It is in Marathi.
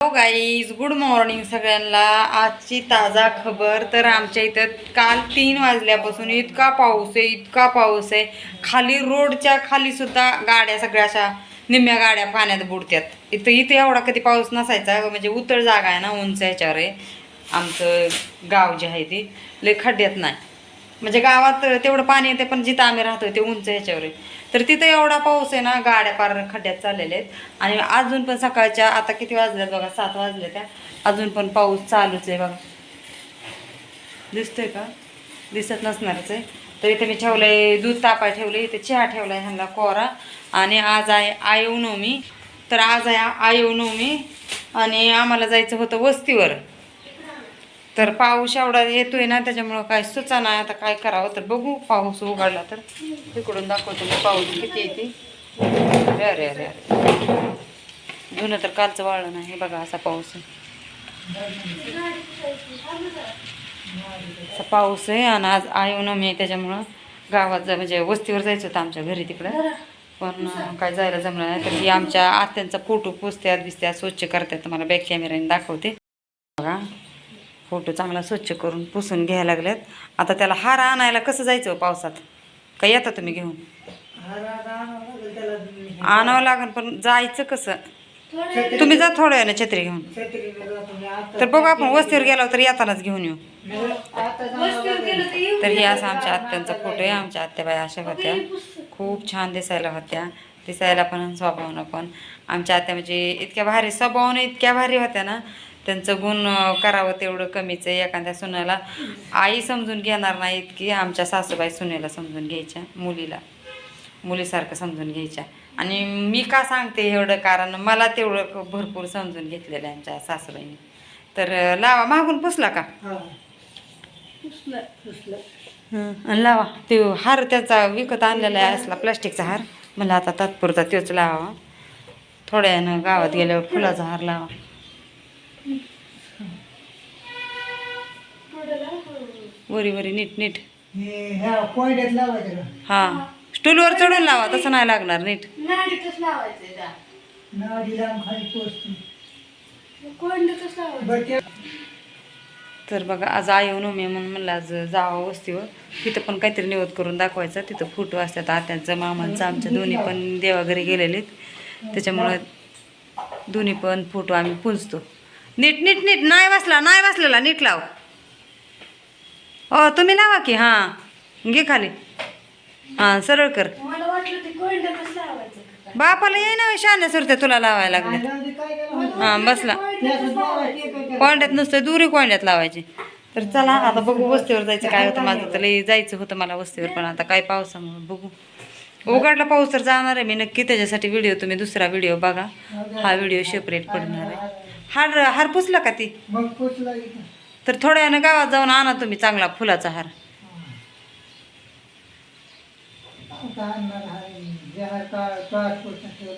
हो गाईज गुड मॉर्निंग सगळ्यांना. आजची ताजा खबर तर आमच्या इथं काल तीन वाजल्यापासून इतका पाऊस आहे इतका पाऊस आहे. खाली रोडच्या खाली सुद्धा गाड्या सगळ्या अशा निम्म्या गाड्या पाण्यात बुडत्यात. इथं इथं एवढा कधी पाऊस नसायचा म्हणजे उतळ जागा आहे ना उंच ह्याच्यावर आहे. आमचं गाव जे आहे ते लय खड्ड्यात नाही. म्हणजे गावात तेवढं पाणी येते पण जिथं आम्ही राहतो ते उंच ह्याच्यावर आहे. तर तिथं एवढा पाऊस आहे ना गाड्या पार खड्ड्यात चाललेल्या आहेत. आणि अजून पण सकाळच्या आता किती वाजल्यात बघा सात वाजल्या त्या. अजून पण पाऊस चालूच आहे बघा. दिसतोय का? दिसत नसणारच आहे. तर इथे मी ठेवलंय दूध तापाय ठेवले इथे चहा ठेवलाय ह्यांना कोरा. आणि आज आहे आयवनवमी तर आज आहे आयवनवमी आणि आम्हाला जायचं होतं वस्तीवर. तर पाऊस एवढा येतोय ना त्याच्यामुळं काय सुचा नाही. आता काय करावं तर बघू पाऊस उघडला तर. तिकडून दाखवतो मी पाऊस किती येते अरे अरे अरे अरे. धुणं तर कालचं वाळलं नाही बघा असा पाऊस असा पाऊस आहे आणि आज आयवनमी आहे त्याच्यामुळं गावात जा म्हणजे वस्तीवर जायचं होतं आमच्या घरी तिकडं. पण काय जायला जमलं नाही. तर ही आमच्या आत्यांचा फोटो पुसत्यात बिसत्यात स्वच्छ करतात. मला बॅक कॅमेऱ्याने दाखवते. बघा. फोटो चांगला स्वच्छ करून पुसून घ्यायला लागल्यात आता त्याला हार आणायला कसं जायचं हो पावसात? का येता तुम्ही घेऊन? आणावं लागेल पण जायचं कसं? तुम्ही जा थोड्या वेळाने छत्री घेऊन तर बघू आपण वस्तीवर गेलो तर येतानाच घेऊन येऊ. तर हे असा आमच्या आत्यांचा फोटो आहे आमच्या आत्याबाई अशा होत्या. खूप छान दिसायला होत्या. दिसायला पण स्वभावानं पण. आमच्या आत्या म्हणजे इतक्या भारी स्वभावानं इतक्या भारी होत्या ना. त्यांचं गुण करावं तेवढं कमीच आहे एखाद्या सुनेला. आई समजून घेणार नाही इतकी आमच्या सासूबाई सुनेला समजून घ्यायच्या मुलीला. मुलीसारखं समजून घ्यायच्या. आणि मी का सांगते एवढं? कारण मला तेवढं भरपूर समजून घेतलेलं आहे आमच्या सासूबाईंनी. तर लावा. मागून पुसला का? आणि लावा. ते हार त्याचा विकत आणलेला आहे असला प्लास्टिकचा हार. मला आता तात्पुरता तोच लावा. थोड्या वेळानं गावात गेल्यावर फुलाचा हार लावा. वरी वरी नीट नीट. हां स्टूलवर चढून लावा तसं नाही लागणार नीट. तर बघा आज आई नवमी आहे म्हणून म्हणलं आज जावं वस्तीवर. तिथं पण काहीतरी निवड करून दाखवायचा. तिथं फोटो असतात आत्यांचं मामांचं आमच्या दोन्ही पण देवाघरी गेलेले आहेत. त्याच्यामुळं दोन्ही पण फोटो आम्ही पुंजतो. नीट नीट नीट. नाही बसला नाही बसलेला. नीट लाव. हो तुम्ही लावा की हां. घे खाली. हां सरळ कर. मला वाटलं ते कोंडतच लावायचं. का काय. बापाला ये ना शाने सुरते तुला लावायला लागले हां बसला. कोंड्यात नुसतं दुरी कोंड्यात लावायची. तर चला आता बघू वस्तीवर जायचं काय होतं. माझं तर लई जायचं होतं मला वस्तीवर पण आता काय पावसामुळे बघू. उघडला पाऊस तर जाणार आहे मी नक्की. त्याच्यासाठी व्हिडिओ तुम्ही दुसरा व्हिडिओ बघा. हा व्हिडिओ सेपरेट पडणार आहे. हार हार पुसला का ती? तर थोड्या वेळानं गावात जाऊन आणा तुम्ही चांगला फुलाचा हार. आणणार आहे? जे आहे का-